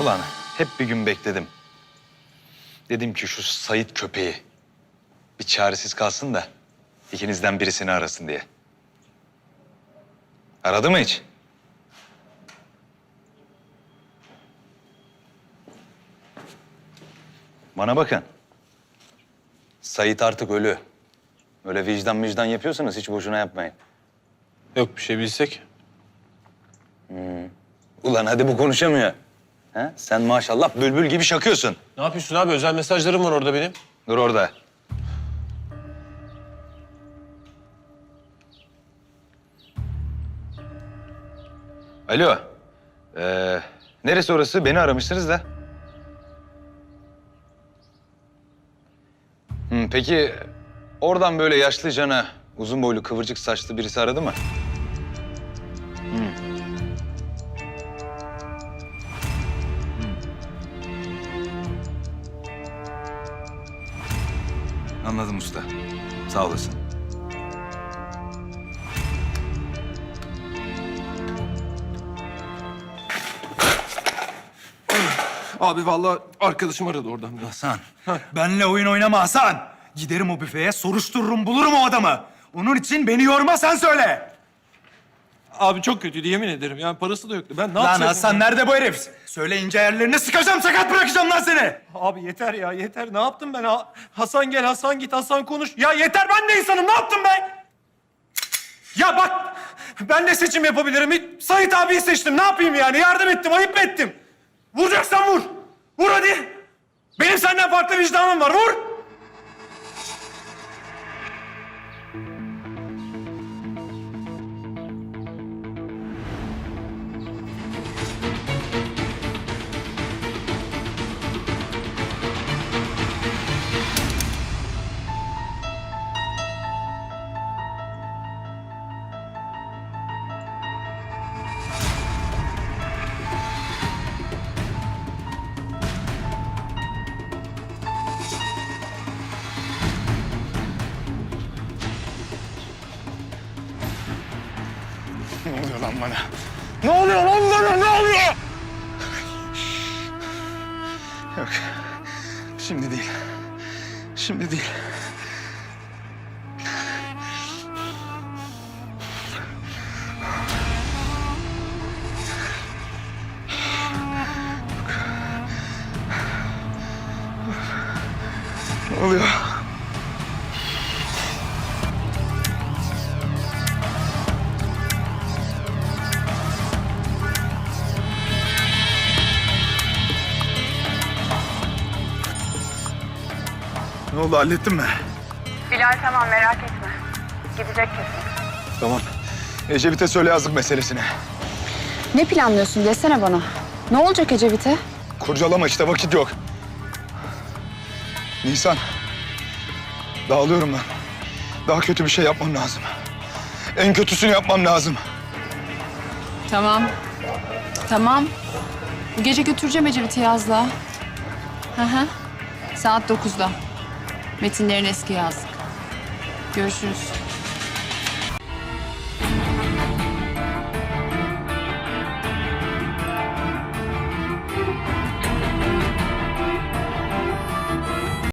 Ulan hep bir gün bekledim. Dedim ki şu Sait köpeği bir çaresiz kalsın da ikinizden birisini arasın diye. Aradı mı hiç? Bana bakın. Sait artık ölü. Öyle vicdan vicdan yapıyorsanız hiç boşuna yapmayın. Yok bir şey bilsek. Ulan hadi bu konuşamıyor. Ha? Sen maşallah bülbül gibi şakıyorsun. Ne yapıyorsun abi? Özel mesajlarım var orada benim. Dur orada. Alo. Ee, neresi orası? Beni aramışsınız da. Hmm, peki oradan böyle yaşlı cana, uzun boylu kıvırcık saçlı birisi aradı mı? Anladım usta. Sağ olasın. Abi vallahi arkadaşım aradı oradan biraz. Hasan, benle oyun oynama Hasan. Giderim o büfeye, soruştururum, bulurum o adamı. Onun için beni yorma sen söyle. Abi çok kötüydü yemin ederim. Yani parası da yoktu. Ben ne Lan yapacaktım? Hasan nerede bu herif? Söyle ince yerlerini sıkacağım, sakat bırakacağım lan seni. Abi yeter ya yeter. Ne yaptım ben? Ha- Hasan gel, Hasan git, Hasan konuş. Ya yeter ben de insanım. Ne yaptım ben? Ya bak ben de seçim yapabilirim. Hiç- Sait abiyi seçtim. Ne yapayım yani? Yardım ettim, ayıp mı ettim? Vuracaksan vur. Vur hadi. Benim senden farklı vicdanım var. Vur. Ne oluyor lan bana? Ne oluyor lan bana? Ne oluyor? Yok. Şimdi değil. Şimdi değil. Ne oluyor? Ne oldu hallettin mi? Bilal tamam merak etme. Gidecek kesin. Tamam. Ecevit'e söyle yazdık meselesini. Ne planlıyorsun desene bana. Ne olacak Ecevit'e? Kurcalama işte vakit yok. Nisan. Dağılıyorum ben. Daha kötü bir şey yapmam lazım. En kötüsünü yapmam lazım. Tamam. Tamam. Bu gece götüreceğim Ecevit'i yazlığa. Hı hı. Saat dokuzda. Metinlerin eski yazlık. Görüşürüz.